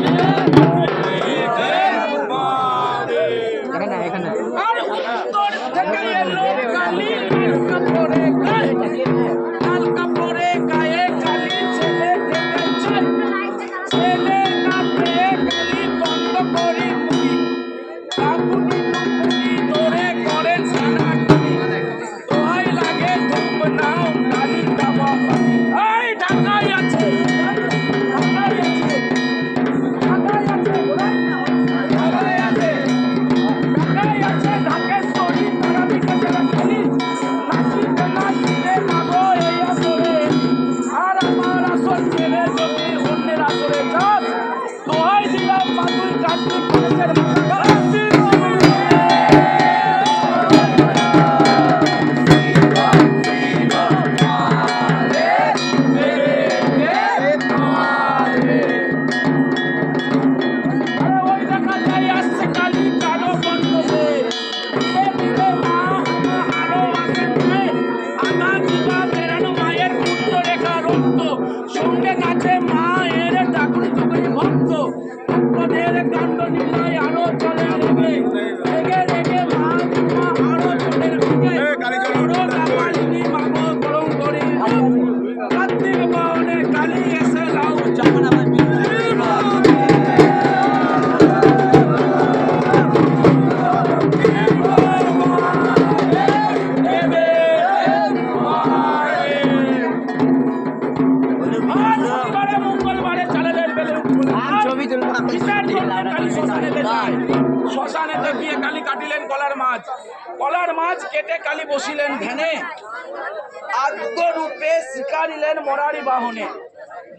Yeah. অন্যের আসরে যাস দোহাই দিলাম মাতুই কাটলি কলেজের শ্মশানেতে গিয়ে কালী কাটিলেন কলার মাছ। কলার মাছ কেটে কালী বসিলেন ধ্যানে। আদ্য রূপে শিকারিলেন মরারি বাহনে।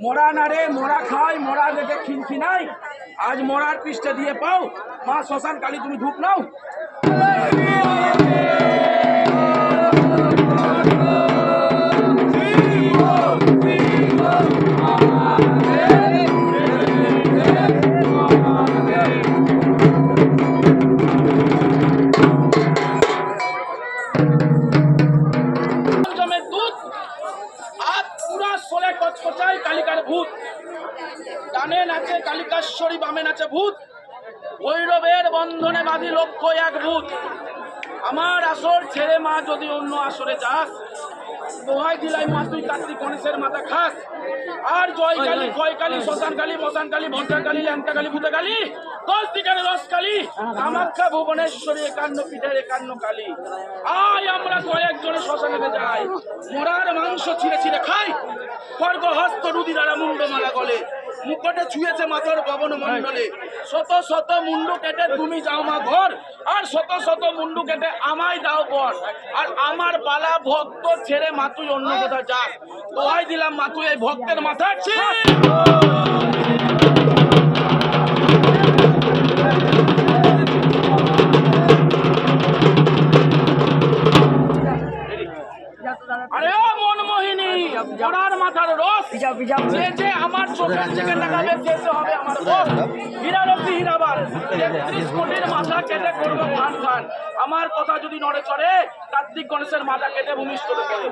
মরা নারে মরা খায় মরা দেখে খিনখিনাই। আজ মরার পৃষ্ঠে দিয়ে পাও। মা শ্মশান কালী তুমি ধূপ নাও। কালিকাশ্বরী বামে নাচে ভূত। ভৈরবের বন্ধনে বাঁধি লক্ষ্য এক ভূত। আমার আসর ছেড়ে মা যদি অন্য আসরে যাস দোহাই দিলাই মা তুই কার্তিক গণেশের মাথা খাস। আর জয় কালী জয় কালী শ্মশান কালী মশান কালী ভদ্রা কালী ল্যাংটা কালী ভূতে কালী দশ দিকের দশ কালী। কামাখ্যা ভুবনেশ্বরী একান্ন পিঠের একান্ন কালী। আয় আমরা কয়েকজনে শ্মশানেতে যাই মোরার মাংস ছিঁড়ে ছিঁড়ে খাই। খর্গ হস্ত রুদি দ্বারা মুন্ড মালা গলে। মুখটে ছুঁয়েছে মাথার পবন মণ্ডলে। শত শত মুন্ডু কেটে তুমি যাও মা ঘর, আর শত শত মুন্ডু কেটে আমায় দাও ঘর আর আমার বালা ভক্ত ছেড়ে মাতুই অন্য কোথাও যাক। দোহাই দিলাম মাতুই এই ভক্তের মাথা আরে ও মনমোহিনী জোড়ার মাথার রস। যে যে আমার চোখের দিকে লাগাবে সে সে হবে আমার বস হীরারতি হীরাবার তেত্রিশ কোটির মাথা কেটে করব খান খান আমার কথা যদি নড়ে চড়ে কার্তিক গণেশের মাথা কেটে ভূমিষ্ঠ করে